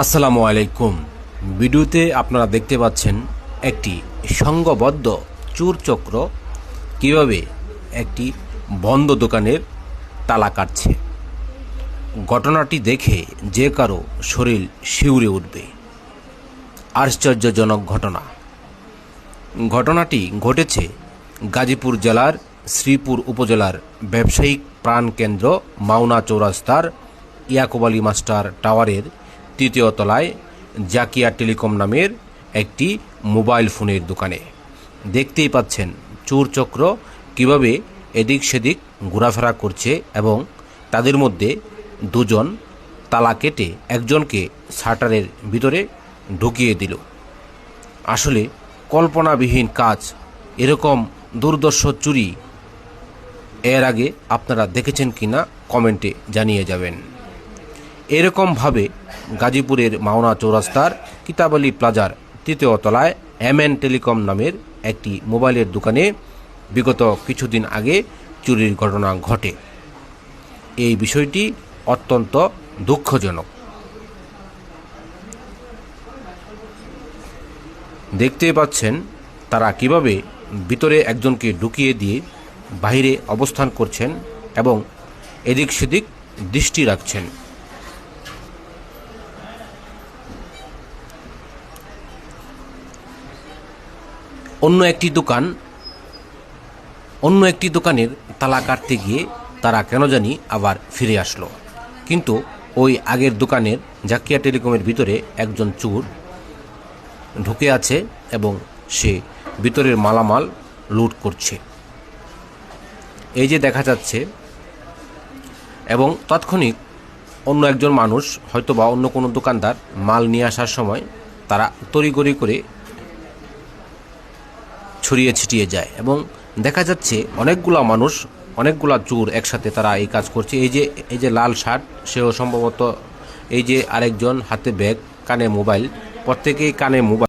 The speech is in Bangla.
আসসালামু আলাইকুম। ভিডিওতে আপনারা দেখতে পাচ্ছেন একটি সংঘবদ্ধ চোর চক্র কীভাবে একটি বন্ধ দোকানের তালা কাটছে। ঘটনাটি দেখে যে কারও শরীর শিউরে উঠবে। আশ্চর্যজনক ঘটনা। ঘটনাটি ঘটেছে গাজীপুর জেলার শ্রীপুর উপজেলার ব্যবসায়িক প্রাণকেন্দ্র মাওনা চৌরাস্তার ইয়াকুব আলী মাস্টার টাওয়ারের তৃতীয় তলায় জাকিয়া টেলিকম নামের একটি মোবাইল ফোনের দোকানে। দেখতেই পাচ্ছেন চোর চক্র কীভাবে এদিক সেদিক ঘোরাফেরা করছে এবং তাদের মধ্যে দুজন তালা কেটে একজনকে শাটারের ভিতরে ঢুকিয়ে দিল। আসলে কল্পনাবিহীন কাজ, এরকম দুর্দর্শ চুরি। এর আগে আপনারা দেখেছেন কিনা কমেন্টে জানিয়ে যাবেন। এরকমভাবে গাজীপুরের মাওনা চৌরাস্তার কিতাবালি প্লাজার তৃতীয় তলায় এম এন টেলিকম নামের একটি মোবাইলের দোকানে বিগত কিছুদিন আগে চুরির ঘটনা ঘটে। এই বিষয়টি অত্যন্ত দুঃখজনক। দেখতে পাচ্ছেন তারা কীভাবে ভিতরে একজনকে ঢুকিয়ে দিয়ে বাইরে অবস্থান করছেন এবং এদিক সেদিক দৃষ্টি রাখছেন। অন্য একটি দোকান, অন্য একটি দোকানের তালা কাটতে গিয়ে তারা কেন জানি আবার ফিরে আসলো। কিন্তু ওই আগের দোকানের জাকিয়া টেলিকমের ভিতরে একজন চোর ঢুকে আছে এবং সে ভিতরের মালামাল লুট করছে। এই যে দেখা যাচ্ছে এবং তাৎক্ষণিক অন্য একজন মানুষ হয়তো বা অন্য কোনো দোকানদার মাল নিয়ে আসার সময় তারা তড়িগড়ি করে ছড়িয়ে ছিটিয়ে যায় এবং দেখা যাচ্ছে অনেকগুলা মানুষ, অনেকগুলা জোর একসাথে তারা এই কাজ করছে। এই যে এই যে লাল শার্ট, সেও সম্ভবত এই যে আরেকজন হাতে ব্যাগ, কানে মোবাইল, প্রত্যেকেই কানে মোবাইল।